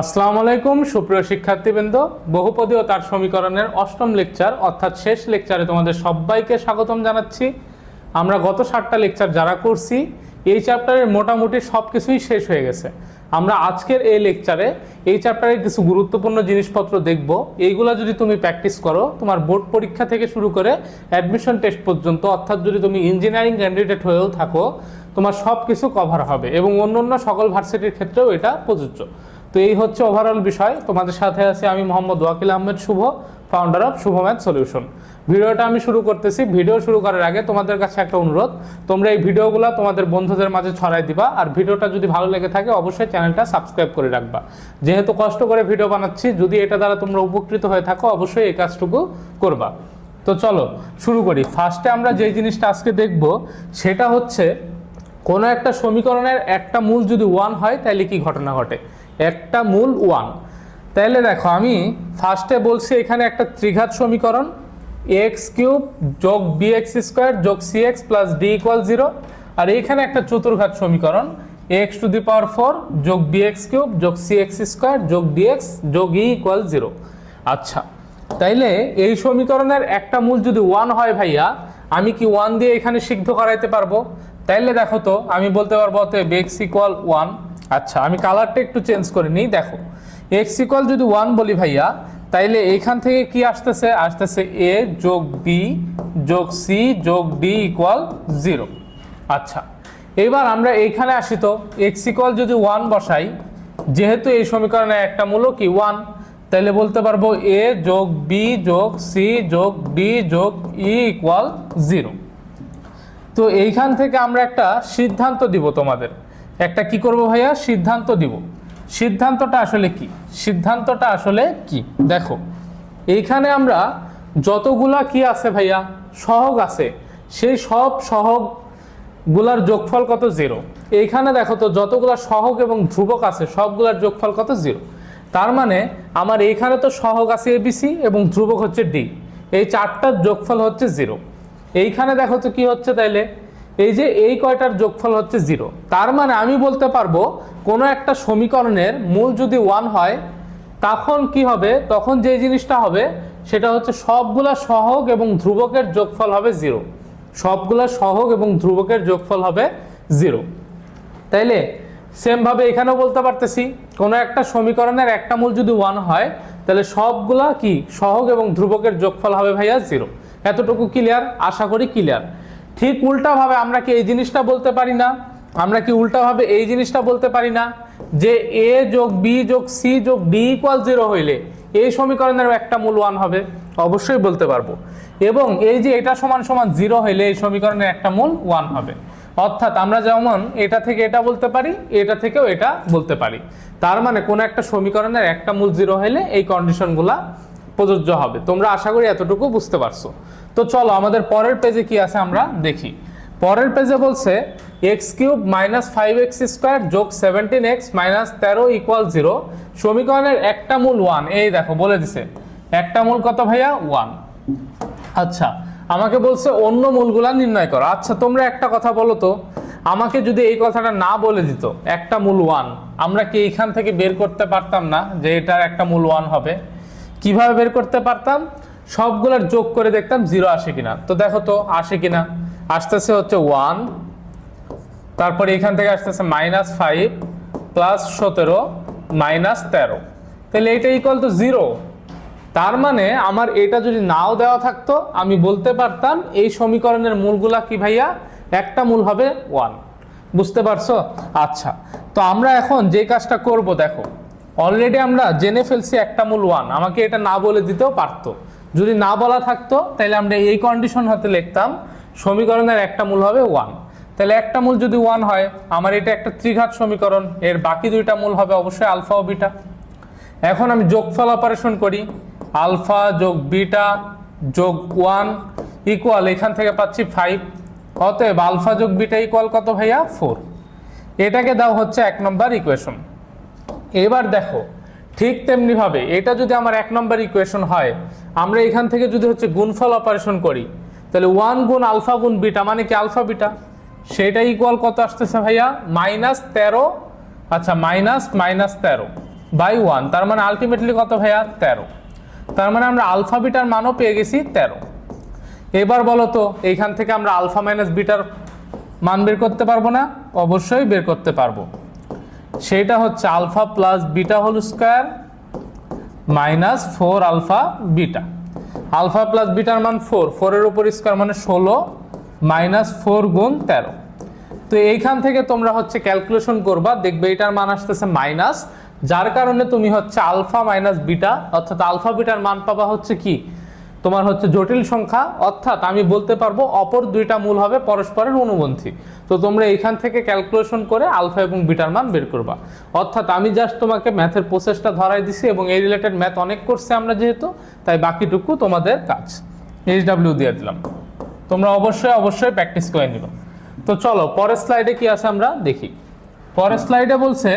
আসসালামু আলাইকুম, সুপ্রিয় শিক্ষার্থীবৃন্দ। বহুপদী ও তার সমীকরণের অষ্টম লেকচার, অর্থাৎ শেষ লেকচারে তোমাদের সবাইকে স্বাগতম জানাচ্ছি। আমরা গত সাতটা লেকচার যারা করছি, এই চ্যাপ্টারের মোটামুটি সব কিছুই শেষ হয়ে গেছে। আমরা আজকের এই লেকচারে এই চ্যাপ্টারের কিছু গুরুত্বপূর্ণ জিনিসপত্র দেখব। এইগুলো যদি তুমি প্র্যাকটিস করো, তোমার বোর্ড পরীক্ষা থেকে শুরু করে অ্যাডমিশন টেস্ট পর্যন্ত, অর্থাৎ যদি তুমি ইঞ্জিনিয়ারিং ক্যান্ডিডেট হয়েও থাকো, তোমার সব কিছু কভার হবে এবং অন্য অন্য সকল ভার্সিটির ক্ষেত্রেও এটা প্রযোজ্য। তো এই হচ্ছে ওভারঅল বিষয়। তোমাদের সাথে আছে আমি Mohammad Wakil Ahmed Shuvo founder of Shuvo math solution ভিডিওটা আমি শুরু করতেছি। ভিডিও শুরু করার আগে তোমাদের কাছে একটা অনুরোধ, তোমরা এই ভিডিওগুলো তোমাদের বন্ধুদের মাঝে ছড়াই দিবা, আর ভিডিওটা যদি ভালো লেগে থাকে অবশ্যই চ্যানেলটা সাবস্ক্রাইব করে রাখবা। যেহেতু কষ্ট করে ভিডিও বানাচ্ছি, যদি এটা দ্বারা তোমরা উপকৃত হয়ে থাকো, অবশ্যই এই কাজটুকু করবা। তো চলো, শুরু করি। ফার্স্টে আমরা যে জিনিসটা আজকে দেখব, সেটা হচ্ছে, কোনো একটা সমীকরণের একটা মূল যদি ওয়ান হয় তাহলে কি ঘটনা ঘটে? একটা মূল ওয়ান। তাহলে দেখো, আমি ফার্স্টে বলছি এখানে একটা ত্রিঘাত সমীকরণ, এক্স কিউব যোগ বি এক্স স্কোয়ার যোগ C X plus D equal zero, আর এইখানে একটা চতুর্ঘাত সমীকরণ, X to the power four যোগ বি এক্স কিউব যোগ সি এক্স স্কোয়ার যোগ ডি এক্স যোগ ই ইকুয়াল জিরো। আচ্ছা তাইলে এই সমীকরণের একটা মূল যদি ওয়ান হয় ভাইয়া, আমি কি ওয়ান দিয়ে এখানে সিদ্ধ করাইতে পারব? তাইলে দেখো তো, আমি বলতে পারব অতএব এক্স ইকুয়াল ওয়ান। আচ্ছা আমি কালারটা একটু চেঞ্জ করে নিই, দেখো। এক্স ইকুয়াল যদি ওয়ান বলি ভাইয়া, তাইলে এইখান থেকে কি আসতেছে? আসতেছে এ যোগ বি যোগ সি যোগ ডি ইকুয়াল জিরো আচ্ছা এবার আমরা এইখানে আসি তো এক্স ইকুয়াল যদি ওয়ান বসাই, যেহেতু এই সমীকরণে একটা মূল কি ওয়ান তাহলে বলতে পারব এ যোগ বি যোগ সি যোগ ডি যোগ ই ইকুয়াল জিরো তো এইখান থেকে আমরা একটা সিদ্ধান্ত দিব তোমাদের। একটা কি করব ভাইয়া? সিদ্ধান্ত দিব। সিদ্ধান্তটা আসলে কি? সিদ্ধান্তটা আসলে কি? দেখো এইখানে আমরা যতগুলা কি আছে ভাইয়া? সহগ আছে। সেই সব সহগগুলার যোগফল কত? জিরো। এইখানে দেখো তো যতগুলা সহগ এবং ধ্রুবক আছে, সবগুলার যোগফল কত? জিরো। তার মানে আমার এইখানে তো সহগ আছে এবিসি এবং ধ্রুবক হচ্ছে ডি এই চারটার যোগফল হচ্ছে জিরো। এইখানে দেখো তো কি হচ্ছে তাইলে? এই যে এই কয়টার যোগফল হচ্ছে জিরো, তার মানে আমি বলতে পারব কোনো একটা সমীকরণের মূল যদি ওয়ান হয়, তখন কি হবে? তখন যে জিনিসটা হবে, সেটা হচ্ছে সবগুলা সহগ এবং ধ্রুবকের যোগফল হবে জিরো। সবগুলা সহগ এবং ধ্রুবকের যোগফল হবে জিরো। তাইলে সেমভাবে এখানেও বলতে পারতেছি, কোনো একটা সমীকরণের একটা মূল যদি ওয়ান হয়, তাহলে সবগুলা কি? সহগ এবং ধ্রুবকের যোগফল হবে ভাইয়া জিরো। এতটুকু ক্লিয়ার আশা করি ক্লিয়ার ঠিক উল্টাভাবে আমরা কি এই জিনিসটা বলতে পারি না? আমরা কি উল্টাভাবে এই জিনিসটা বলতে পারি না যে এ যোগ বি যোগ সি যোগ ডি ইকুয়াল জিরো হইলে এই সমীকরণের একটা মূল ওয়ান হবে? অবশ্যই বলতে পারব। এবং এই যে এটা সমান সমান জিরো হইলে এই সমীকরণের একটা মূল ওয়ান হবে। অর্থাৎ আমরা যেমন এটা থেকে এটা বলতে পারি, এটা থেকেও এটা বলতে পারি। তার মানে কোনো একটা সমীকরণের একটা মূল জিরো হলে এই কন্ডিশনগুলা প্রযোজ্য হবে। তোমরা আশা করি এতটুকু বুঝতে পারছ। তো চলো, আমাদের পরের পেজে কি আছে আমরা দেখি। পরের পেজে বলছে x cube minus five x square যোগ সেভেন্টিন এক্স মাইনাস তেরো ইকুয়াল জিরো সমীকরণের একটা মূল ওয়ান এই দেখো, বলে দিছে। একটা মূল কত ভাইয়া? ওয়ান আচ্ছা আমাকে বলছে অন্য মূলগুলা নির্ণয় করো। আচ্ছা তোমরা একটা কথা বলো তো। আমাকে যদি এই কথাটা না বলে দিত, একটা মূল ওয়ান আমরা কি এইখান থেকে বের করতে পারতাম না যে এটার একটা মূল ওয়ান হবে? কীভাবে বের করতে পারতাম? সবগুলোর যোগ করে দেখতাম জিরো আসে কিনা। তো দেখো তো আসে কিনা। আসতেছে হচ্ছে ওয়ান, তারপরে এখান থেকে আসতেছে মাইনাস ফাইভ, প্লাস সতেরো, মাইনাস তেরো। তাহলে এটা ইকুয়াল টু জিরো তার মানে আমার এটা যদি নাও দেওয়া থাকতো, আমি বলতে পারতাম এই সমীকরণের মূলগুলা কি ভাইয়া? একটা মূল হবে ওয়ান। বুঝতে পারছ? আচ্ছা তো আমরা এখন যে কাজটা করব, দেখো। অলরেডি আমরা জেনে ফেলছি একটা মূল ওয়ান। আমাকে এটা না বলে দিতেও পারতো। যদি না বলা থাকতো, তাহলে আমরা এই কন্ডিশন হতে লিখতাম, সমীকরণের একটা মূল হবে ওয়ান তাহলে একটা মূল যদি ওয়ান হয়, আমার এটা একটা ত্রিঘাত সমীকরণ, এর বাকি দুইটা মূল হবে অবশ্যই আলফা ও বিটা এখন আমি যোগফল অপারেশন করি আলফা যোগ বিটা যোগ ওয়ান ইকুয়াল এখান থেকে পাচ্ছি ফাইভ অতএব আলফা যোগ বিটা ইকুয়াল কত ভাইয়া? ফোর এটাকে দাও হচ্ছে এক নম্বর ইকুয়েশন এবার দেখো, ঠিক তেমনিভাবে এটা যদি আমার এক নম্বর ইকুয়েশন হয় আমরা এখান থেকে যদি হচ্ছে গুণফল অপারেশন করি, তাহলে ওয়ান গুণ আলফা গুণ বিটা মানে কি আলফা বিটা সেটা ইকুয়াল কত আসতেছে ভাইয়া? মাইনাস তেরো আচ্ছা মাইনাস মাইনাস তেরো বাই ওয়ান তার মানে আলটিমেটলি কত ভাইয়া? তেরো। তার মানে আমরা আলফা বিটার মানও পেয়ে গেছি তেরো। এবার বলো তো এইখান থেকে আমরা আলফা মাইনাস বিটার মান বের করতে পারব না? অবশ্যই বের করতে পারব। সেটা হচ্ছে alpha plus beta whole square minus four alpha beta. Alpha plus bitter মান ফোর, ফোরের উপর স্কোয়ার মানে ষোলো, মাইনাস ফোর গুণ তেরো। তো এইখান থেকে তোমরা হচ্ছে ক্যালকুলেশন করবা, দেখবে এটার মান আসতেছে মাইনাস, যার কারণে তুমি হচ্ছে আলফা মাইনাস বিটা, অর্থাৎ আলফা বিটার মান পাবা হচ্ছে কি? তোমার হচ্ছে জটিল সংখ্যা, অর্থাৎ আমি বলতে পারব অপর দুইটা মূল হবে পরস্পরের অনুবন্ধী। তো তোমরা এখান থেকে ক্যালকুলেশন করে আলফা এবং বিটার মান বের করবা। অর্থাৎ আমি জাস্ট তোমাকে ম্যাথের প্রসেসটা ধরাই দিছি এবং এই রিলেটেড ম্যাথ অনেক করছে আমরা যেহেতু, তাই বাকিটুকু তোমাদের কাজ। এইচ ডাব্লিউ দিয়ে দিলাম। তোমরা অবশ্যই অবশ্যই প্র্যাকটিস করে নিবা। তো চলো, পরের স্লাইডে কি আছে আমরা দেখি। পরের স্লাইডে বলছে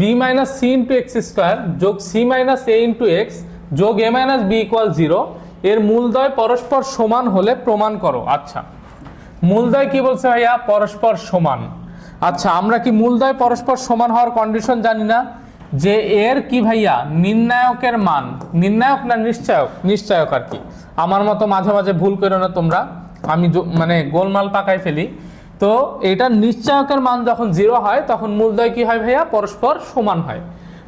b minus c into x square যোগ c minus a into x যোগ a minus b equal zero এর মূলদয় পরস্পর সমান হলে প্রমাণ করো। আচ্ছা। মূলদয় কি বলছে ভাইয়া? পরস্পর সমান। আচ্ছা আমরা কি মূলদয় পরস্পর সমান হওয়ার কন্ডিশন জানি না? যে এর কি ভাইয়া? নির্ণায়কের মান। নির্ণায়ক না নিশ্চয়ক? নিশ্চয়ক আর কি। আমার মতো মাঝে মাঝে ভুল করো না তোমরা। আমি মানে গোলমাল পাকায় ফেলি। তো এটা নিশ্চয়কের মান যখন জিরো হয়, তখন মূলদয় কি হয় ভাইয়া? পরস্পর সমান হয়।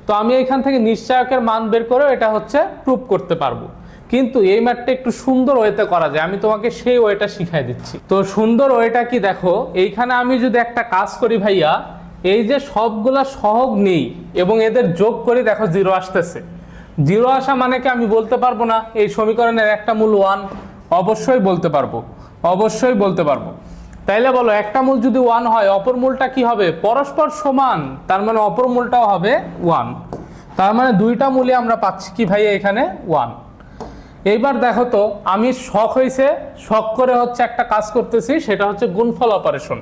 তো আমি এখান থেকে নিশ্চয়কের মান বের করে এটা হচ্ছে প্রুভ করতে পারব। কিন্তু এই ম্যাথটা একটু সুন্দর ওয়েতে করা যায়। আমি তোমাকে সেই ওয়েটা শিখাই দিচ্ছি। তো সুন্দর ওয়েটা কি দেখো? এইখানে আমি যদি একটা কাজ করি ভাইয়া, এই যে সবগুলা সহগ নেই এবং এদের যোগ করি, দেখো জিরো আসতেছে। জিরো আসা মানে কি আমি বলতে পারব না? এই সমীকরণের একটা মূল ওয়ান অবশ্যই বলতে পারব। অবশ্যই বলতে পারব। তাইলে বলো, একটা মূল যদি ওয়ান হয়, অপর মূলটা কি হবে? পরস্পর সমান, তার মানে অপর মূলটাও হবে ওয়ান। তার মানে দুইটা মূলে আমরা পাচ্ছি কি ভাই এখানে? ওয়ান। এইবার দেখো তো, আমি শখ হয়েছে শখ করে হচ্ছে একটা কাজ করতেছি, সেটা হচ্ছে গুণফল অপারেশন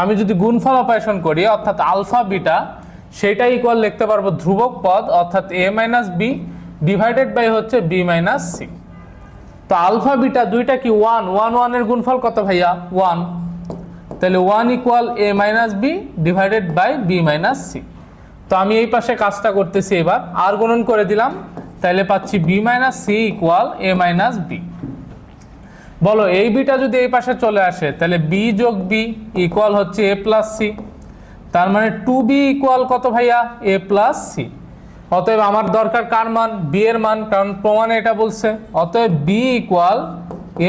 আমি যদি গুণফল অপারেশন করি, অর্থাৎ আলফা বিটা সেটা ইকুয়াল লিখতে পারব ধ্রুবক পদ, অর্থাৎ a minus b divided by হচ্ছে বি মাইনাস সি তো আলফা বিটা দুইটা কি ওয়ান ওয়ান ওয়ানের গুণফল কত ভাইয়া? ওয়ান তাহলে one equal a minus b divided by b minus c তো আমি এই পাশে কাজটা করতেছি এবার। আর গুণন করে দিলাম তাহলে পাচ্ছি b minus c equal a minus b বলো এই বিটা যদি এই পাশে চলে আসে তাহলে বি যোগ বি ইকুয়াল হচ্ছে এ প্লাস সি তার মানে টু বি ইকুয়াল কত ভাইয়া? এ প্লাস সি অতএব আমার দরকার কার মান? বি এর মান, কারণ প্রমাণে এটা বলছে। অতএব b equal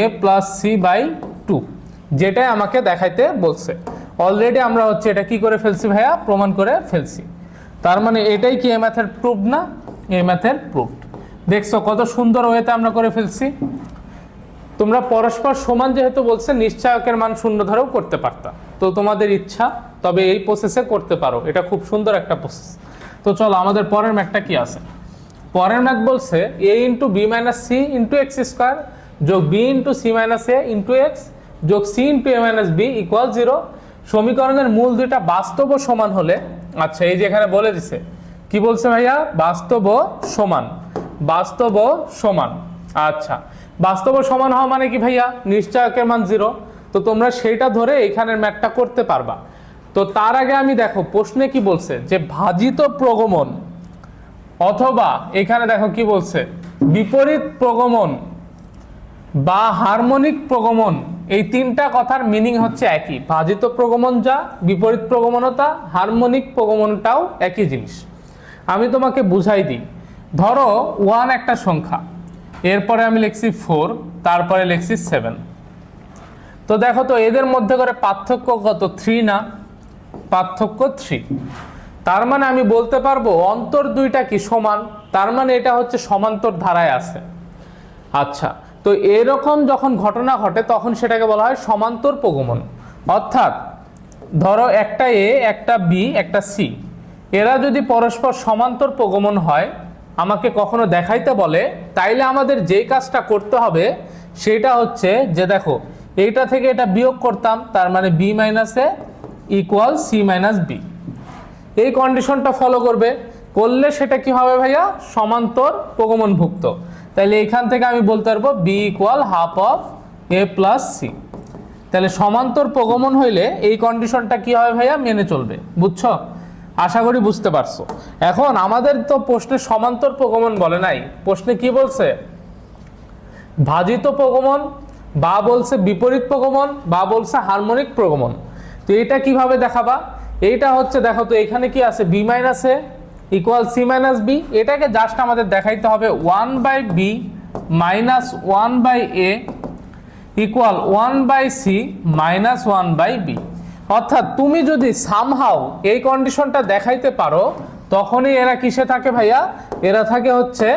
a plus c by two যেটাই আমাকে দেখাইতে বলছে। অলরেডি আমরা হচ্ছে এটা কি করে ফেলছি ভাইয়া? প্রমাণ করে ফেলছি। তার মানে এটাই কি এ ম্যাথের প্রুফ না? এ ম্যাথের প্রুফ দেখছ, কত সুন্দর ওয়েতে আমরা করে ফেলছি। তোমরা পরস্পর সমান যেহেতু বলছে, নিশ্চয়কের মান শূন্য ধরেও করতে পারতা। তো তোমাদের ইচ্ছা, তবে এই প্রসেসে করতে পারো। এটা খুব সুন্দর একটা প্রসেস তো চলো, আমাদের পরের ম্যাকটা কি আছে? পরের ম্যাক বলছে a into b minus c into x square যোগ b into c minus a into x যোগ c into a minus b equal zero সমীকরণের মূল দুইটা বাস্তব সমান হলে আচ্ছা এই যে এখানে বলে দিছে, কি বলছে ভাইয়া? বাস্তব সমান। বাস্তব সমান। আচ্ছা বাস্তব সমান হওয়া মানে কি ভাইয়া? নিশ্চয়কের মান জিরো তো তোমরা সেইটা ধরে এখানের ম্যাথটা করতে পারবা। তো তার আগে আমি দেখো, প্রশ্নে কি বলছে? যে ভাজিত প্রগমন অথবা এখানে দেখো কি বলছে? বিপরীত প্রগমন বা হারমোনিক প্রগমন, এই তিনটা কথার মিনিং হচ্ছে একই। ভাজিত প্রগমন যা, বিপরীত প্রগমনতা, হারমোনিক প্রগমনটাও একই জিনিস। আমি তোমাকে বুঝাই দিই। ধরো ওয়ান একটা সংখ্যা। এরপরে আমি লিখছি ফোর তারপরে লিখছি সেভেন তো দেখো তো, এদের মধ্যে করে পার্থক্য কত? থ্রি না? পার্থক্য থ্রি তার মানে আমি বলতে পারব, অন্তর দুইটা কি সমান? তার মানে এটা হচ্ছে সমান্তর ধারায় আছে। আচ্ছা তো এরকম যখন ঘটনা ঘটে, তখন সেটাকে বলা হয় সমান্তর প্রগমন। অর্থাৎ, ধরো একটা এ একটা বি একটা সি এরা যদি পরস্পর সমান্তর প্রগমন হয় আমাকে কখনো দেখাইতে বলে, তাইলে আমাদের যেই কাজটা করতে হবে সেটা হচ্ছে যে দেখো, এইটা থেকে এটা বিয়োগ করতাম, তার মানে b minus equal c minus b এই কন্ডিশনটা ফলো করবে। করলে সেটা কি হবে ভাইয়া? সমান্তর প্রগমনভুক্ত। তাহলে এখান থেকে আমি বলতে পারব b equal half of a plus c তাহলে সমান্তর প্রগমন হইলে এই কন্ডিশনটা কি হবে ভাইয়া? মেনে চলবে। বুঝছ? আশা করি বুঝতে পারছ। এখন আমাদের তো প্রশ্নে সমান্তর প্রগমন বলে নাই। প্রশ্নে কি বলছে? ভাজিত প্রগমন, বা বলছে বিপরীত প্রগমন, বা বলছে হারমোনিক প্রগমন। তো এটা কীভাবে দেখাবা? এইটা হচ্ছে, দেখো তো, এখানে কি আছে? B minus a equal c minus b এটাকে জাস্ট আমাদের দেখাইতে হবে one by b minus one by a equal one by c minus one by b অর্থাৎ তুমি যদি সামহাও এই কন্ডিশনটা দেখাইতে পারো, তখনই এরা কিসে থাকে ভাইয়া? এরা থাকে হচ্ছে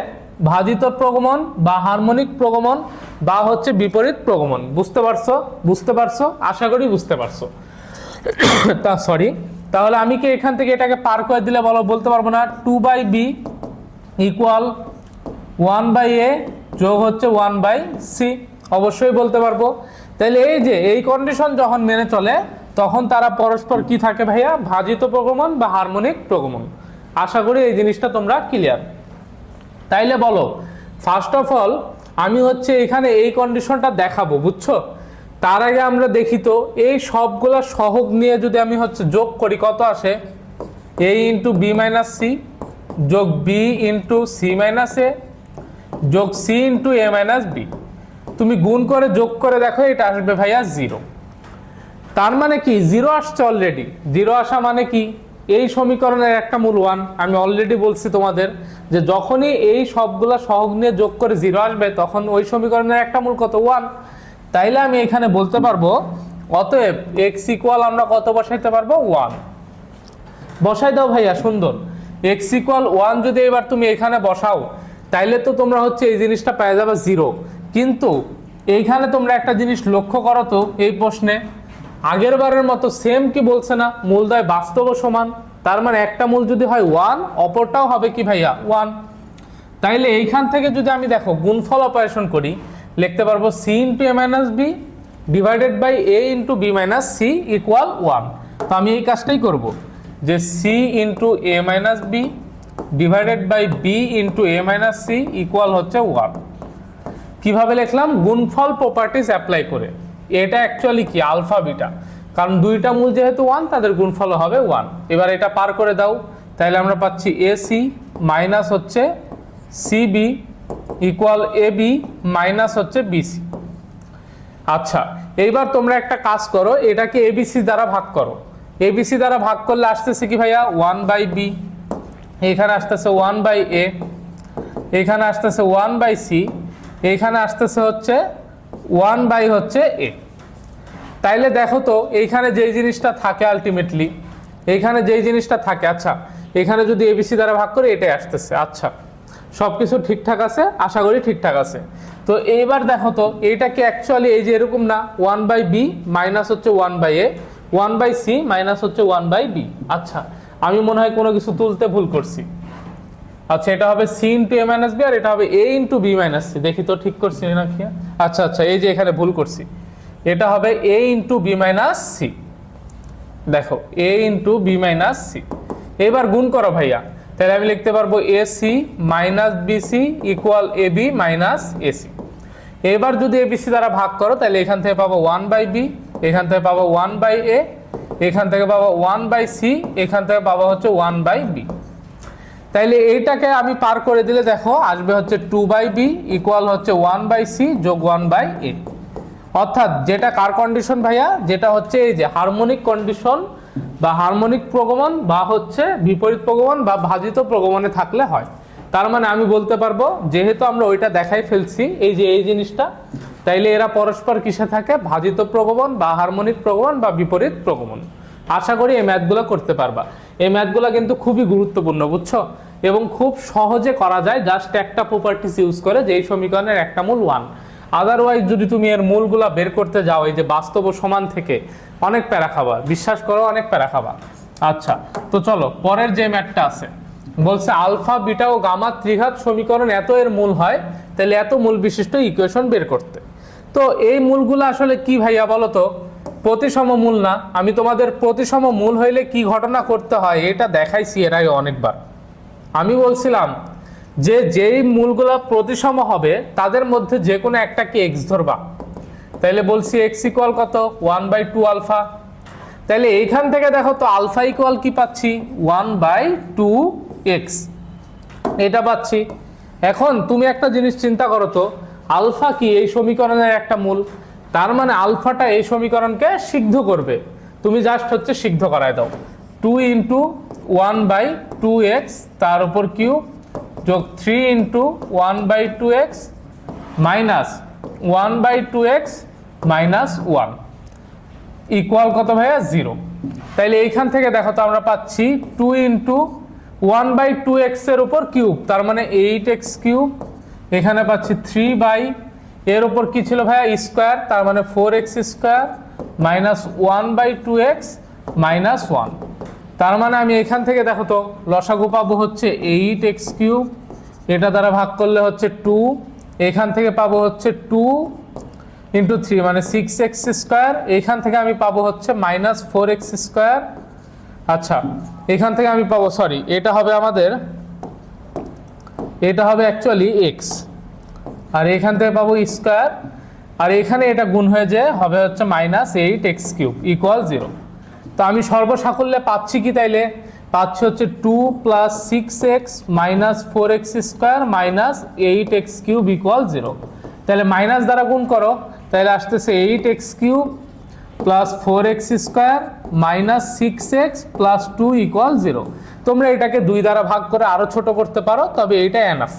ভাজিত প্রগমন বা হারমোনিক প্রগমন বা হচ্ছে বিপরীত প্রগমন। বুঝতে পারছ? বুঝতে পারছ? আশা করি বুঝতে পারছ। তা সরি তাহলে আমি কি এখান থেকে এটাকে পার করে দিলে বলো, বলতে পারব না? Two by b equal one by a যোগ হচ্ছে ওয়ান বাই সি অবশ্যই বলতে পারব। তাহলে এই যে, এই কন্ডিশন যখন মেনে চলে তখন তারা পরস্পর কি থাকে ভাইয়া? ভাজিত প্রগমন বা হারমোনিক প্রগমন। আশা করি এই জিনিসটা তোমরা ক্লিয়ার তাইলে বলো ফার্স্ট অফ অল আমি হচ্ছে এখানে এই কন্ডিশনটা দেখাবো, বুঝছ? তার আগে আমরা দেখি তো, এই সবগুলা সহগ নিয়ে যদি আমি হচ্ছে যোগ করি, কত আসে? A into b minus c যোগ b into c minus a যোগ c into a minus b তুমি গুণ করে যোগ করে দেখো, এটা আসবে ভাইয়া জিরো তার মানে কি? জিরো আসছে অলরেডি জিরো আসা মানে কি? এই সমীকরণের একটা মূল ওয়ান আমি অলরেডি বলছি তোমাদের যে যখনই এই সবগুলা সহগ নিয়ে যোগ করে জিরো আসবে, তখন ওই সমীকরণের একটা মূল কত? ওয়ান তাইলে আমি এখানে বলতে পারব, অতএব এক্স ইকুয়াল আমরা কত বসাইতে পারব? ওয়ান বসাই দাও ভাইয়া, সুন্দর। এক্স ইকুয়াল ওয়ান যদি এবার তুমি এখানে বসাও, তাইলে তো তোমরা হচ্ছে এই জিনিসটা পেয়ে যাবে জিরো কিন্তু এইখানে তোমরা একটা জিনিস লক্ষ্য করো তো, এই প্রশ্নে। আগের বারের মতো সেম কি বলছে না? মূলদয় বাস্তব সমান। তার মানে একটা মূল যদি হয় ওয়ান অপরটাও হবে কি ভাইয়া? ওয়ান তাইলে এইখান থেকে যদি আমি দেখো, গুণফল অপারেশন করি, লিখতে পারব c into a minus b divided by a into b minus c equal one তো আমি এই কাজটাই করব যে c into a minus b divided by b into a minus c equal হচ্ছে ওয়ান কীভাবে লিখলাম? গুণফল প্রপার্টিজ অ্যাপ্লাই করে। এটা অ্যাকচুয়ালি কি? Alpha, beta. কারণ দুইটা মূল যেহেতু ওয়ান তাদের গুণফল হবে ওয়ান এবার এটা পার করে দাও। তাহলে আমরা পাচ্ছি এ সি মাইনাস হচ্ছে c b equal a b minus হচ্ছে বিসি আচ্ছা এইবার তোমরা একটা কাজ করো, এটাকে এবিসি দ্বারা ভাগ করো। এবিসি দ্বারা ভাগ করলে আসতেছে কি ভাইয়া? ওয়ান বাই বি এখানে আসতেছে ওয়ান বাই এ এখানে আসতেছে ওয়ান বাই সি এখানে আসতেছে হচ্ছে ওয়ান বাই হচ্ছে এ তাইলে দেখো তো, এইখানে যেই জিনিসটা থাকে আলটিমেটলি এইখানে যেই জিনিসটা থাকে আচ্ছা এখানে যদি এবিসি দ্বারা ভাগ করে, এটাই আসতেছে আচ্ছা সব কিছু ঠিকঠাক আছে, আশা করি ঠিকঠাক আছে। তো এইবার দেখো তো এইটাকে অ্যাকচুয়ালি এই যে এরকম না ওয়ান বাই বি মাইনাস হচ্ছে one by a one by c minus হচ্ছে ওয়ান বাই বি আচ্ছা আমি মনে হয় কোনো কিছু তুলতে ভুল করছি। আচ্ছা এটা হবে c into a minus b আর এটা হবে a into b minus c দেখি তো ঠিক করছি নাকি? আচ্ছা আচ্ছা এই যে এখানে ভুল করছি। এটা হবে a into b minus c দেখো a into b minus c এবার গুণ করো ভাইয়া। তাহলে আমি লিখতে পারব a c minus b c equal a b minus a c এবার যদি এবিসি দ্বারা ভাগ করো, তাহলে এখান থেকে পাবো ওয়ান বাই বি এখান থেকে পাবো ওয়ান বাই এ এখান থেকে পাবো ওয়ান বাই সি এখান থেকে পাবো হচ্ছে ওয়ান বাই বি তাইলে এইটাকে আমি পার করে দিলে দেখো, আসবে হচ্ছে টু বাই বি ইকুয়াল হচ্ছে ওয়ান বাই সি যোগ ওয়ান বাই এ অর্থাৎ যেটা কার কন্ডিশন ভাইয়া? যেটা হচ্ছে এই যে হারমোনিক কন্ডিশন বা হারমোনিক প্রগমন বা হচ্ছে বিপরীত প্রগমন বা ভাজিত প্রগমনে থাকলে হয়। তার মানে আমি বলতে পারব, যেহেতু আমরা ওইটা দেখাই ফেলছি, এই যে এই জিনিসটা, তাইলে এরা পরস্পর কিসে থাকে? ভাজিত প্রগমন বা হারমোনিক প্রগমন বা বিপরীত প্রগমন। আশা করি এই ম্যাথগুলো করতে পারবা। এই ম্যাথগুলো কিন্তু খুবই গুরুত্বপূর্ণ, বুঝছ? এবং খুব সহজে করা যায় জাস্ট একটা প্রপার্টিস ইউজ করে যে এই সমীকরণের একটা মূল ওয়ান আদারওয়াইজ যদি তুমি এর মূলগুলা বের করতে যাও, এই যে বাস্তব সমান থেকে, অনেক প্যারা খাবা বিশ্বাস করো, অনেক প্যারা খাবা আচ্ছা তো চলো, পরের যে ম্যাথটা আছে, বলছে আলফা, বিটা ও গামা ত্রিঘাত সমীকরণ এত এর মূল হয়, তাহলে এত মূল বিশিষ্ট ইকুয়েশন বের করতে। তো এই মূলগুলো আসলে কি ভাইয়া বলো তো প্রতিসম মূল না। আমি তোমাদের প্রতিসম মূল হইলে কি ঘটনা করতে হয়, এটা দেখাইছি এর আগে অনেকবার। আমি বলছিলাম যে যেই মূলগুলো প্রতিসম হবে, তাদের মধ্যে যে কোনো একটাকে এক্স ধরবা। তাইলে বলছি এক্স ইকুয়াল কত? ওয়ান বাই টু আলফা তাহলে এইখান থেকে দেখো তো আলফা ইকুয়াল কি পাচ্ছি? ওয়ান বাই টু এক্স এটা পাচ্ছি। এখন তুমি একটা জিনিস চিন্তা করো তো আলফা কি এই সমীকরণের একটা মূল? তার মানে আলফাটা এই সমীকরণকে সিদ্ধ করবে। তুমি জাস্ট হচ্ছে সিদ্ধ করায় দাও। Two into one by two x তার উপর কিউ যোগ three into one by two x minus one by two x minus one equal কত ভাইয়া? জিরো তাইলে এইখান থেকে দেখো তো আমরা পাচ্ছি two into one by two এক্সের উপর কিউব তার মানে এইট এক্স কিউব এখানে পাচ্ছি থ্রি বাই এর উপর কি ছিল ভাইয়া? স্কোয়ার তার মানে four x square minus one by two x minus one তার মানে আমি এখান থেকে দেখো তো, লসাগু পাবো হচ্ছে এইট এক্স কিউব এটা দ্বারা ভাগ করলে হচ্ছে টু এখান থেকে পাবো হচ্ছে টু ইন্টু থ্রি মানে সিক্স এক্স স্কোয়ার এখান থেকে আমি পাবো হচ্ছে মাইনাস ফোর এক্স স্কোয়ার আচ্ছা এখান থেকে আমি পাবো সরি এটা হবে আমাদের, এটা হবে অ্যাকচুয়ালি এক্স আর এখান থেকে পাবো স্কোয়ার আর এখানে এটা গুণ হয়ে যে হবে হচ্ছে minus eight x cube equal zero তো আমি সর্বসাকল্যে পাচ্ছি কি তাইলে? পাচ্ছি হচ্ছে two plus six x minus four x square minus eight x cube equal zero তাহলে মাইনাস দ্বারা গুণ করো তাহলে আসতেছে eight x cube plus four x square minus six x plus two equal zero তোমরা এটাকে দুই দ্বারা ভাগ করে আরও ছোট করতে পারো, তবে এটা এনাফ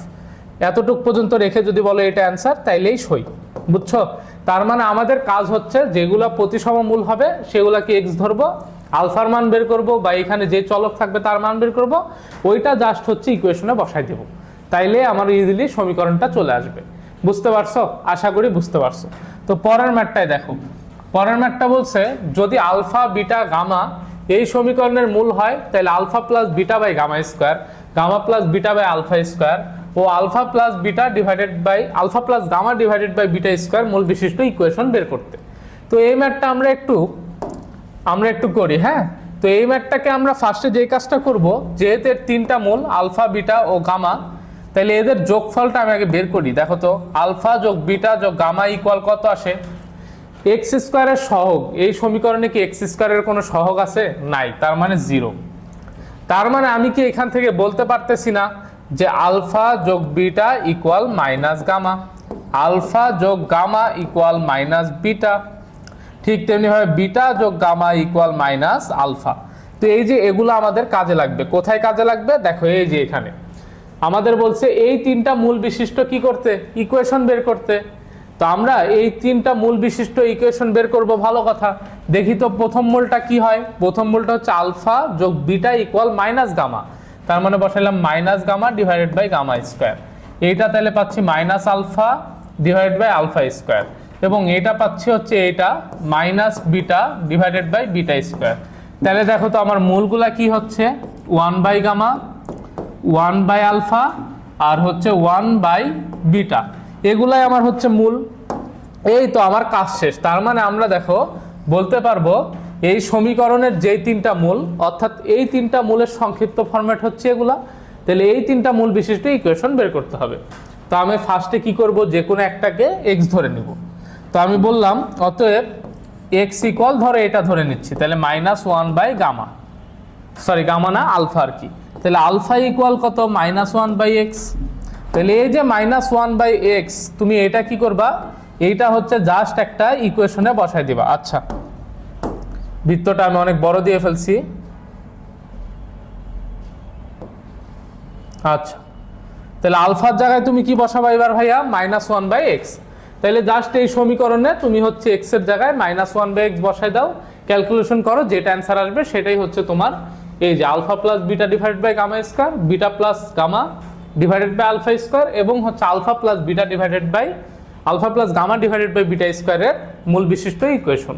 এতটুক পর্যন্ত রেখে যদি বলো এটা অ্যান্সার তাইলেই সই। বুঝছ? তার মানে আমাদের কাজ হচ্ছে যেগুলো প্রতিসম মূল হবে, সেগুলোকে এক্স ধরবো, আলফার মান বের করব বা এখানে যে চলক থাকবে তার মান বের করব, ওইটা জাস্ট হচ্ছে ইকুয়েশনে বসাই দেব। তাইলে আমার ইজিলি সমীকরণটা চলে আসবে। বুঝতে পারছ? আশা করি বুঝতে পারছ। তো পরের ম্যাটটাই দেখো। পরের ম্যাটটা বলছে, যদি আলফা, বিটা, গামা এই সমীকরণের মূল হয় তাহলে alpha plus beta by gamma square gamma plus beta by alpha square O alpha plus beta divided by alpha plus gamma divided by beta square মূল বিশিষ্ট ইকুয়েশন বের করতে। তো এই ম্যাটটা আমরা একটু আমরা একটু করি হ্যাঁ? তো এই ম্যাটটাকে আমরা ফার্স্টে যে কাজটা করব, যেহেতু এর তিনটা মূল, আলফা, বিটা ও গামা তাহলে এদের যোগফলটা আমি আগে বের করি। দেখো তো, আলফা যোগ বিটা যোগ গামা ইকুয়াল কত আসে? এক্স স্কোয়ারের সহগ, এই সমীকরণে কি এক্স স্কোয়ারের কোনো সহগ আছে? নাই, তার মানে জিরো তার মানে আমি কি এখান থেকে বলতে পারতেছি না? যে আলফা যোগ beta equal minus gamma alpha যোগ গামা ইকুয়াল মাইনাস বিটা। ঠিক তেমনিভাবে বিটা যোগ গামা ইকুয়াল মাইনাস আলফা। তো এই যে এগুলো আমাদের কাজে লাগবে। কোথায় কাজে লাগবে? দেখো, এই যে এখানে। আমাদের বলছে এই তিনটা মূল বিশিষ্ট কি করতে? ইকুয়েশন বের করতে। তো আমরা এই তিনটা মূল বিশিষ্ট ইকুয়েশন বের করব, ভালো কথা। দেখি তো প্রথম মূলটা কি হয়? প্রথম মূলটা হচ্ছে আলফা যোগ বিটা ইকুয়াল মাইনাস গামা তার মানে বসাইলাম minus gamma divided by gamma square এইটা তাহলে পাচ্ছি minus alpha divided by alpha square এবং এটা পাচ্ছি হচ্ছে এটা minus beta divided by beta square তাহলে দেখো তো আমার মূলগুলা কি হচ্ছে? One by gamma one by alpha আর হচ্ছে ওয়ান বাই বিটা এগুলাই আমার হচ্ছে মূল। এই তো আমার কাজ শেষ। তার মানে আমরা দেখো, বলতে পারব এই সমীকরণের যেই তিনটা মূল, অর্থাৎ এই তিনটা মূলের সংক্ষিপ্ত ফর্ম্যাট হচ্ছে এগুলা, তাহলে এই তিনটা মূল বিশিষ্ট ইকুয়েশন বের করতে হবে। তো আমি ফার্স্টে কি করব? যে কোনো একটাকে এক্স ধরে নিব। তো আমি বললাম, অতএব এক্স ইকল ধরে এটা ধরে নিচ্ছি, তাহলে minus one by gamma sorry gamma না আলফা আর কি। তাহলে আলফা ইকুয়াল কত? মাইনাস ওয়ান বাই এক্স তাহলে এই যে মাইনাস ওয়ান বাই এক্স তুমি এটা কি করবা? এইটা হচ্ছে জাস্ট একটা ইকুয়েশনে বসাই দিবা। আচ্ছা। বৃত্তটা আমি অনেক বড় দিয়ে ফেলছি। আচ্ছা। তাহলে আলফার জায়গায় তুমি কি বসাবা এবার ভাইয়া? মাইনাস ওয়ান বাই এক্স তাহলে জাস্ট এই সমীকরণে তুমি হচ্ছে এক্সের জায়গায় মাইনাস ওয়ান বাই এক্স বসাই দাও। ক্যালকুলেশন করো, যেটা অ্যান্সার আসবে সেটাই হচ্ছে তোমার এই যে alpha plus beta divide by gamma square beta plus gamma divided by alpha square এবং হচ্ছে alpha plus beta divided by alpha plus gamma divided by beta স্কোয়ারের মূল বিশিষ্ট ইকুয়েশন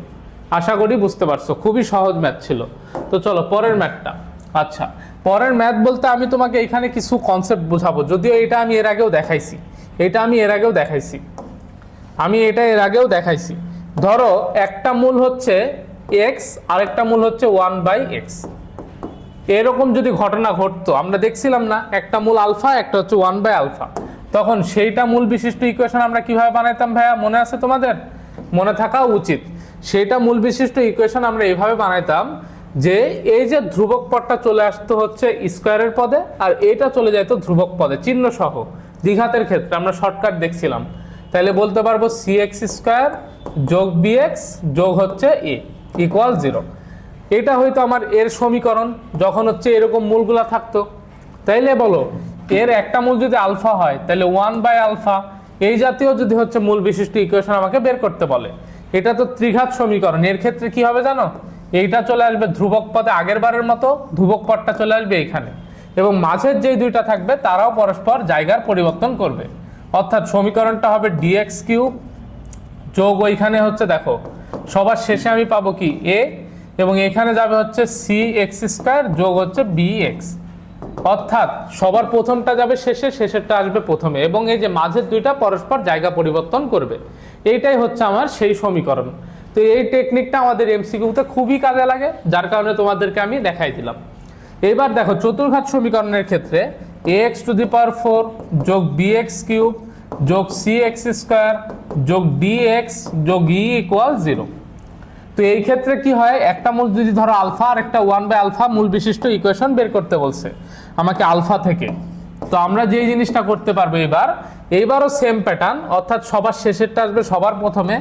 আশা করি বুঝতে পারছ, খুবই সহজ ম্যাথ ছিল। তো চলো, পরের ম্যাথটা আচ্ছা পরের ম্যাথ বলতে আমি তোমাকে এখানে কিছু কনসেপ্ট বোঝাবো, যদিও এটা আমি এর আগেও দেখাইছি। এটা আমি এর আগেও দেখাইছি। আমি এটা এর আগেও দেখাইছি। ধরো, একটা মূল হচ্ছে এক্স আরেকটা মূল হচ্ছে ওয়ান বাই এক্স এরকম যদি ঘটনা ঘটতো, আমরা দেখছিলাম না, একটা মূল আলফা একটা হচ্ছে ওয়ান বাই আলফা তখন সেইটা মূল বিশিষ্ট ইকুয়েশন আমরা কীভাবে বানাইতাম ভাইয়া, মনে আছে তোমাদের? মনে থাকা উচিত। সেটা মূল বিশিষ্ট ইকুয়েশন আমরা এভাবে বানাইতাম যে এই যে ধ্রুবক পদটা চলে আসতো হচ্ছে স্কোয়ারের পদে আর এটা চলে যেত ধ্রুবক পদে, চিহ্ন সহ। দ্বিঘাতের ক্ষেত্রে আমরা শর্টকাট দেখছিলাম। তাহলে বলতে পারব সি এক্স স্কোয়ার যোগ বি এক্স যোগ হচ্ছে এ ইকুয়াল জিরো এটা হয়তো আমার এর সমীকরণ, যখন হচ্ছে এরকম মূলগুলা থাকতো। তাইলে বলো, এর একটা মূল যদি আলফা হয় তাহলে ওয়ান বাই আলফা এই জাতীয় যদি হচ্ছে মূল বিশিষ্ট ইকুয়েশন আমাকে বের করতে বলে। এটা তো ত্রিঘাত সমীকরণ। এর ক্ষেত্রে কি হবে জানো? এইটা চলে আসবে ধ্রুবক পদে আগের বারের মতো, ধ্রুবক পদটা চলে আসবে এখানে। এবং মাঝের যেই দুইটা থাকবে, তারাও পরস্পর জায়গার পরিবর্তন করবে। অর্থাৎ সমীকরণটা হবে ডিএক্স কিউব যোগ ওইখানে হচ্ছে দেখো, সবার শেষে আমি পাবো কি? এ এবং এখানে যাবে হচ্ছে সি এক্স স্কোয়ার যোগ হচ্ছে বি এক্স অর্থাৎ সবার প্রথমটা যাবে শেষে, শেষেরটা আসবে প্রথমে। এবং এই যে মাঝের দুইটা পরস্পর জায়গা পরিবর্তন করবে। এইটাই হচ্ছে আমার সেই সমীকরণ। তো এই টেকনিকটা আমাদের এমসিকিউতে খুবই কাজে লাগে, যার কারণে তোমাদেরকে আমি দেখাই দিলাম। এবার দেখো, চতুর্ঘাত সমীকরণের ক্ষেত্রে a x to the power four যোগ বি এক্স কিউব যোগ সি এক্স স্কোয়ার যোগ ডি এক্স যোগ ই ইকুয়াল জিরো তো এই ক্ষেত্রে কি হয়, একটা মূল যদি ধরো আলফা আর একটা ওয়ান বাই আলফা মূল বিশিষ্ট ইকুয়েশন বের করতে বলছে, আমাকে আলফা থেকে। তো আমরা যেই জিনিসটা করতে পারব এবার এইবারও সেম প্যাটার্ন অর্থাৎ সবার শেষেরটা আসবে সবার প্রথমে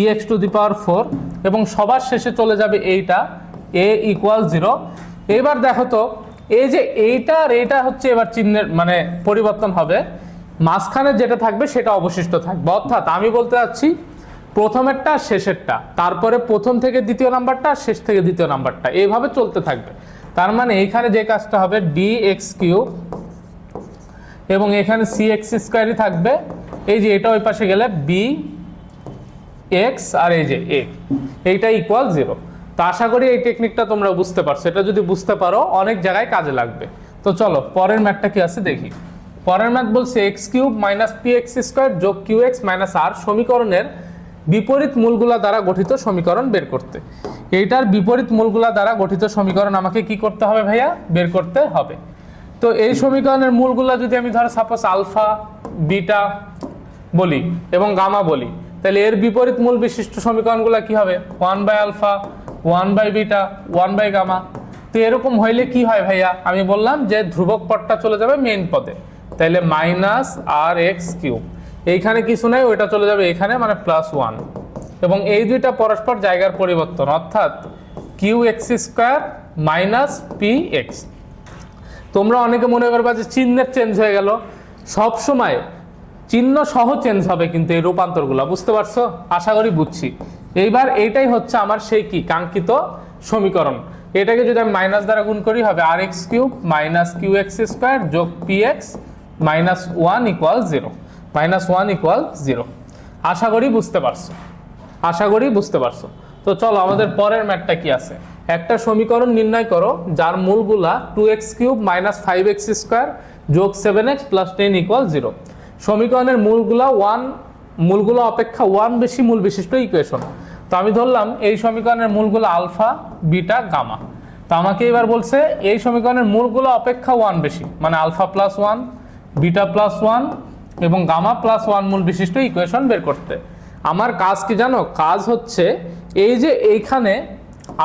e x to the power four এবং সবার শেষে চলে যাবে এইটা এ ইকুয়াল জিরো এবার দেখো তো, এই যে এইটা আর এইটা হচ্ছে এবার চিহ্নের মানে পরিবর্তন হবে। মাঝখানে যেটা থাকবে সেটা অবশিষ্ট থাকবে। অর্থাৎ আমি বলতে চাচ্ছি প্রথমেরটা, শেষেরটা, তারপরে প্রথম থেকে দ্বিতীয় নাম্বারটা, শেষ থেকে দ্বিতীয় নাম্বারটা, এইভাবে চলতে থাকবে। তার মানে এইখানে যে কাজটা হবে ডি এক্স কিউব এবং এখানে সি এক্স স্কোয়ারই থাকবে। এই যে এটা ওই পাশে গেলে বি এক্স আর এই যে এ এইটা ইকুয়াল জিরো তো আশা করি এই টেকনিকটা তোমরা বুঝতে পারছ। এটা যদি বুঝতে পারো, অনেক জায়গায় কাজে লাগবে। তো চলো, পরের ম্যাথটা কি আছে দেখি। পরের ম্যাথ বলছে x cube minus p x square যোগ কিউ এক্স মাইনাস আর সমীকরণের বিপরীত মূলগুলা দ্বারা গঠিত সমীকরণ বের করতে। এইটার বিপরীত মূলগুলা দ্বারা গঠিত সমীকরণ আমাকে কি করতে হবে ভাইয়া? বের করতে হবে। তো এই সমীকরণের মূলগুলা যদি আমি ধরো সাপোজ আলফা বিটা বলি এবং গামা বলি, তাহলে এর বিপরীত মূল বিশিষ্ট সমীকরণগুলো কি হবে? One by alpha one by beta one by gamma তো এরকম হইলে কি হয় ভাইয়া? আমি বললাম যে ধ্রুবক পদটা চলে যাবে মেইন পদে। তাইলে মাইনাস আর এক্স কিউব এইখানে কিছু নাই, ওইটা চলে যাবে এখানে মানে প্লাস ওয়ান এবং এই দুইটা পরস্পর জায়গার পরিবর্তন, অর্থাৎ q x square minus p x তোমরা অনেকে মনে করবা যে চিহ্নের চেঞ্জ হয়ে গেল। সব সময় চিহ্ন সহ চেঞ্জ হবে কিন্তু এই রূপান্তরগুলো, বুঝতে পারছ? আশা করি বুঝছি। এইবার এইটাই হচ্ছে আমার সেই কি? কাঙ্ক্ষিত সমীকরণ। এটাকে যদি আমি মাইনাস দ্বারা গুণ করি, হবে r x cube minus q x square যোগ p x minus one equal zero minus one equal zero আশা করি বুঝতে পারছ। আশা করি বুঝতে পারছ। তো চলো, আমাদের পরের ম্যাথটা কি আছে? একটা সমীকরণ নির্ণয় করো, যার মূলগুলা two x cube minus five x square যোগ seven x plus ten equal zero সমীকরণের মূলগুলা ওয়ান মূলগুলো অপেক্ষা ওয়ান বেশি মূল বিশিষ্ট ইকুয়েশন তো আমি ধরলাম এই সমীকরণের মূলগুলো আলফা বিটা গামা তো আমাকে এবার বলছে এই সমীকরণের মূলগুলো অপেক্ষা ওয়ান বেশি মানে alpha plus one beta plus one এবং গামা প্লাস ওয়ান মূল বিশিষ্ট ইকুয়েশন বের করতে। আমার কাজ কি জানো? কাজ হচ্ছে এই যে এইখানে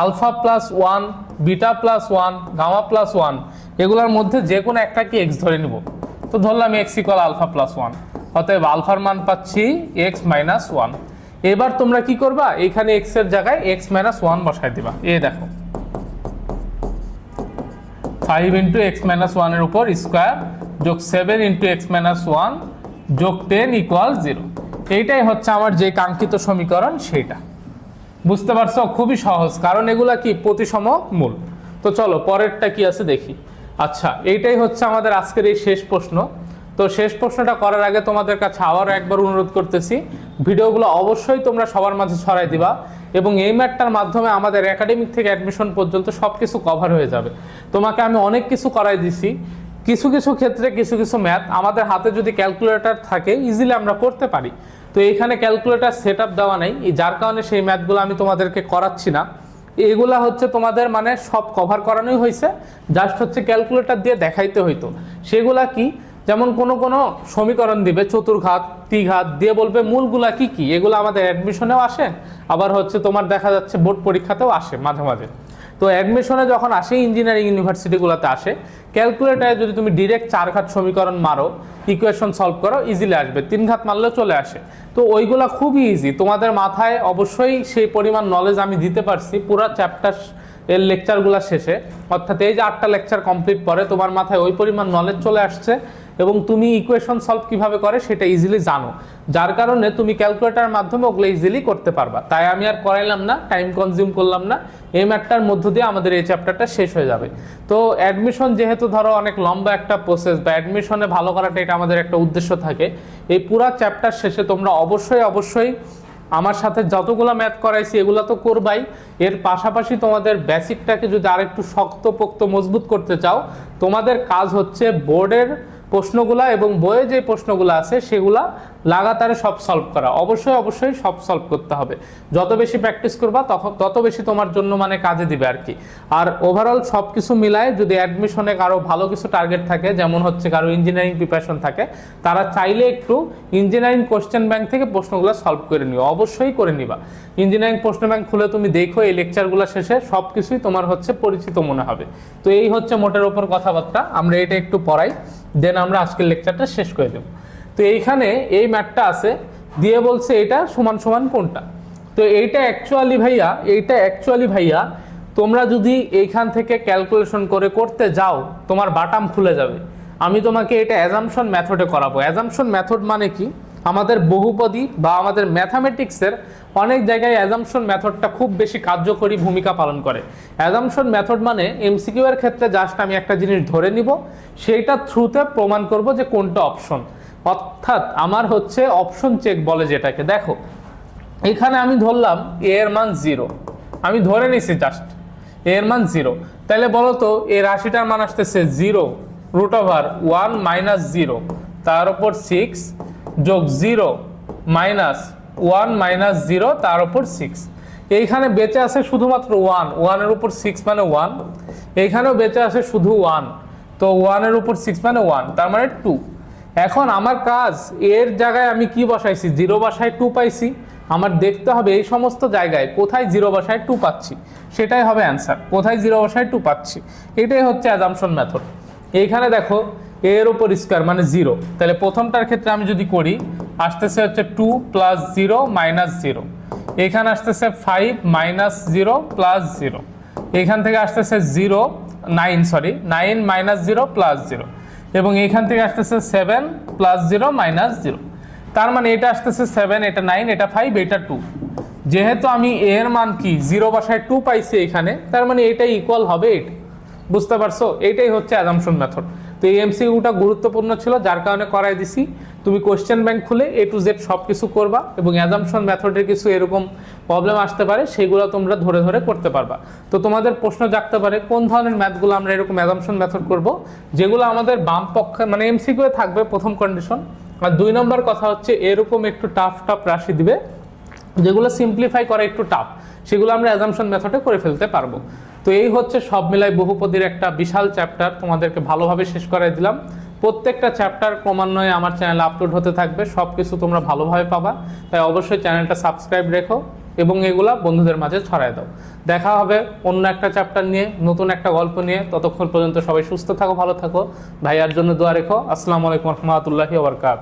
alpha plus one, beta plus one, gamma plus one, এগুলোর মধ্যে যে কোনো একটাকে এক্স ধরে নিব। তো ধরলাম x equal alpha plus one. অতএব আলফার মান পাচ্ছি এক্স মাইনাস ওয়ান এবার তোমরা কি করবা? এখানে এক্সের জায়গায় এক্স মাইনাস ওয়ান বসাই দিবা। এ দেখো। ফাইভ ইন্টু এক্স মাইনাস ওয়ানের উপর স্কোয়ার যোগ seven into x minus one যোগ টেন ইকুয়াল জিরো এইটাই হচ্ছে আমার যে কাঙ্ক্ষিত সমীকরণ, সেইটা। বুঝতে পারছ? খুবই সহজ। কারণ এগুলা কি? প্রতিসম মূল। তো চলো, পরেরটা কি আছে দেখি। আচ্ছা এইটাই হচ্ছে আমাদের আজকের এই শেষ প্রশ্ন। তো শেষ প্রশ্নটা করার আগে তোমাদের কাছে আবারও একবার অনুরোধ করতেছি, ভিডিওগুলো অবশ্যই তোমরা সবার মাঝে ছড়াই দিবা এবং এই ম্যাটটার মাধ্যমে আমাদের একাডেমিক থেকে অ্যাডমিশন পর্যন্ত সব কিছু কভার হয়ে যাবে। তোমাকে আমি অনেক কিছু করাই দিছি। কিছু কিছু ক্ষেত্রে কিছু কিছু ম্যাথ আমাদের হাতে যদি ক্যালকুলেটর থাকে ইজিলি আমরা করতে পারি। তো এখানে ক্যালকুলেটার সেট দেওয়া নেই। যার কারণে সেই ম্যাথগুলো আমি তোমাদেরকে করাচ্ছি না। এগুলা হচ্ছে তোমাদের মানে সব কভার করানোই হয়েছে। জাস্ট হচ্ছে ক্যালকুলেটর দিয়ে দেখাইতে হইতো। সেগুলা কি? যেমন কোনো কোনো সমীকরণ দিবে, চতুর্ঘাত, ত্রিঘাত, দিয়ে বলবে মূলগুলা কি কি? এগুলো আমাদের অ্যাডমিশনেও আসে, আবার হচ্ছে তোমার দেখা যাচ্ছে বোর্ড পরীক্ষাতেও আসে মাঝে মাঝে। তো অ্যাডমিশনে যখন আসে ইঞ্জিনিয়ারিং ইউনিভার্সিটিগুলোতে আসে ক্যালকুলেটারে যদি তুমি ডিরেক্ট চার ঘাত সমীকরণ মারো ইকুয়েশন সলভ করো ইজিলি আসবে। তিন ঘাত মারলেও চলে আসে। তো ওইগুলা খুবই ইজি তোমাদের মাথায় অবশ্যই সেই পরিমাণ নলেজ আমি দিতে পারছি পুরো চ্যাপ্টার এর লেকচারগুলো শেষে। অর্থাৎ এই যে আটটা লেকচার কমপ্লিট পরে, তোমার মাথায় ওই পরিমাণ নলেজ চলে আসছে। এবং তুমি ইকুয়েশন সলভ কীভাবে করে সেটা ইজিলি জানো। যার কারণে তুমি ক্যালকুলেটারের মাধ্যমে ওগুলো ইজিলি করতে পারবা। তাই আমি আর করাইলাম না টাইম কনজিউম করলাম না। এই ম্যাটটার মধ্য দিয়ে আমাদের এই চ্যাপ্টারটা শেষ হয়ে যাবে। তো অ্যাডমিশন যেহেতু ধরো অনেক লম্বা একটা প্রসেস বা অ্যাডমিশনে ভালো করাটা এটা আমাদের একটা উদ্দেশ্য থাকে। এই পুরা চ্যাপ্টার শেষে তোমরা অবশ্যই অবশ্যই আমার সাথে যতগুলো ম্যাথ করাইছি, এগুলো তো করবাই। এর পাশাপাশি তোমাদের বেসিকটাকে যদি আরেকটু শক্ত পোক্ত মজবুত করতে চাও, তোমাদের কাজ হচ্ছে বোর্ডের প্রশ্নগুলা এবং বইয়ে যে প্রশ্নগুলো আছে, সেগুলা লাগাতারে সব সলভ করা। অবশ্যই অবশ্যই সব সলভ করতে হবে। যত বেশি প্র্যাকটিস করবা তখন তত বেশি তোমার জন্য মানে কাজে দিবে আর কি। আর ওভারঅল সব কিছু মিলায় যদি অ্যাডমিশনে কারও ভালো কিছু টার্গেট থাকে, যেমন হচ্ছে কারও ইঞ্জিনিয়ারিং প্রিপারেশন থাকে, তারা চাইলে একটু ইঞ্জিনিয়ারিং কোশ্চেন ব্যাংক থেকে প্রশ্নগুলো সলভ করে নিও। অবশ্যই করে নিবা। ইঞ্জিনিয়ারিং প্রশ্ন ব্যাংক খুলে তুমি দেখো, এই লেকচারগুলো শেষে সব কিছুই তোমার হচ্ছে পরিচিত মনে হবে। তো এই হচ্ছে মোটের ওপর কথাবার্তা। আমরা এটা একটু পড়াই। দেন আমরা আজকের লেকচারটা শেষ করে দেব। তো এইখানে এই ম্যাটটা আছে, দিয়ে বলছে এটা সমান সমান কোনটা? তো এইটা অ্যাকচুয়ালি ভাইয়া, এইটা অ্যাকচুয়ালি ভাইয়া, তোমরা যদি এইখান থেকে ক্যালকুলেশন করে করতে যাও, তোমার বাটাম খুলে যাবে। আমি তোমাকে এটা অ্যাজামশন মেথডে করাবো। অ্যাজামশন মেথড মানে কি? আমাদের বহুপদী বা আমাদের ম্যাথামেটিক্সের অনেক জায়গায় অ্যাজামশন মেথডটা খুব বেশি কার্যকরী ভূমিকা পালন করে। অ্যাজামশন মেথড মানে এমসিকিউ এর ক্ষেত্রে জাস্ট আমি একটা জিনিস ধরে নিব, সেইটা থ্রুতে প্রমাণ করব যে কোনটা অপশন অর্থাৎ আমার হচ্ছে অপশন চেক বলে যেটাকে। দেখো, এখানে আমি ধরলাম এ এর মান জিরো আমি ধরে নিছি জাস্ট এ এর মান জিরো তাহলে বলো তো এই রাশিটার মান আসতেছে zero root over one minus zero তার উপর সিক্স যোগ zero minus one minus zero, তার উপর সিক্স। এইখানে বেঁচে আছে শুধুমাত্র ওয়ান। ওয়ানের উপর সিক্স মানে ওয়ান। এইখানেও বেঁচে আছে শুধু ওয়ান। তো ওয়ানের উপর সিক্স মানে ওয়ান, তার মানে টু। এখন আমার কাজ, এর জায়গায় আমি কি বসাইছি? জিরো বাসায় টু পাইছি। আমার দেখতে হবে এই সমস্ত জায়গায় কোথায় জিরো বাসায় টু পাচ্ছি। সেটাই হবে অ্যান্সার। কোথায় জিরো বাসায় টু পাচ্ছি? এটাই হচ্ছে অ্যাজামশন মেথড। এইখানে দেখো এর উপর স্কোয়ার মানে জিরো তাহলে প্রথমটার ক্ষেত্রে আমি যদি করি, আসতেছে হচ্ছে two plus zero minus zero এখানে আসতেছে five minus zero plus zero এখান থেকে আসতেছে zero nine sorry nine minus zero plus zero এবং এখান থেকে আসতেছে seven plus zero minus zero তার মানে এটা আসতেছে সেভেন এটা নাইন এটা ফাইভ এটা টু যেহেতু আমি এর মান কি জিরো বাসায় টু পাইছি এখানে, তার মানে এটাই ইকুয়াল হবে এটা বুঝতে পারছ? এটাই হচ্ছে অ্যাজামশন মেথড তো এই এমসিকিউটা গুরুত্বপূর্ণ ছিল, যার কারণে করাই দিছি। তুমি কোয়েশ্চেন ব্যাংক খুলে এ টু জেড সব কিছু করবা এবং অ্যাজামশন মেথডের কিছু এরকম প্রবলেম আসতে পারে, সেগুলো তোমরা ধরে ধরে করতে পারবা। তো তোমাদের প্রশ্ন জাগতে পারে, কোন ধরনের ম্যাথগুলো আমরা এরকম অ্যাজামশন মেথড করব? যেগুলো আমাদের বাম পক্ষে মানে এমসিকিউ থাকবে প্রথম কন্ডিশন আর দুই নম্বর কথা হচ্ছে, এরকম একটু টাফ টাফ রাশি দিবে, যেগুলো সিম্পলিফাই করা একটু টাফ সেগুলো আমরা অ্যাজামশন মেথডে করে ফেলতে পারব। তো এই হচ্ছে সব মিলাই বহুপদীর একটা বিশাল চ্যাপ্টার তোমাদেরকে ভালোভাবে শেষ করাই দিলাম। প্রত্যেকটা চ্যাপ্টার ক্রমান্বয়ে আমার চ্যানেলে আপলোড হতে থাকবে সব কিছু তোমরা ভালোভাবে পাবা। তাই অবশ্যই চ্যানেলটা সাবস্ক্রাইব রেখো এবং এগুলা বন্ধুদের মাঝে ছড়ায় দাও। দেখা হবে অন্য একটা চ্যাপ্টার নিয়ে, নতুন একটা গল্প নিয়ে। ততক্ষণ পর্যন্ত সবাই সুস্থ থাকো, ভালো থাকো। ভাইয়ার জন্য দোয়া রেখো। আসসালামু আলাইকুম রহমতুল্লাহি ওবরকাত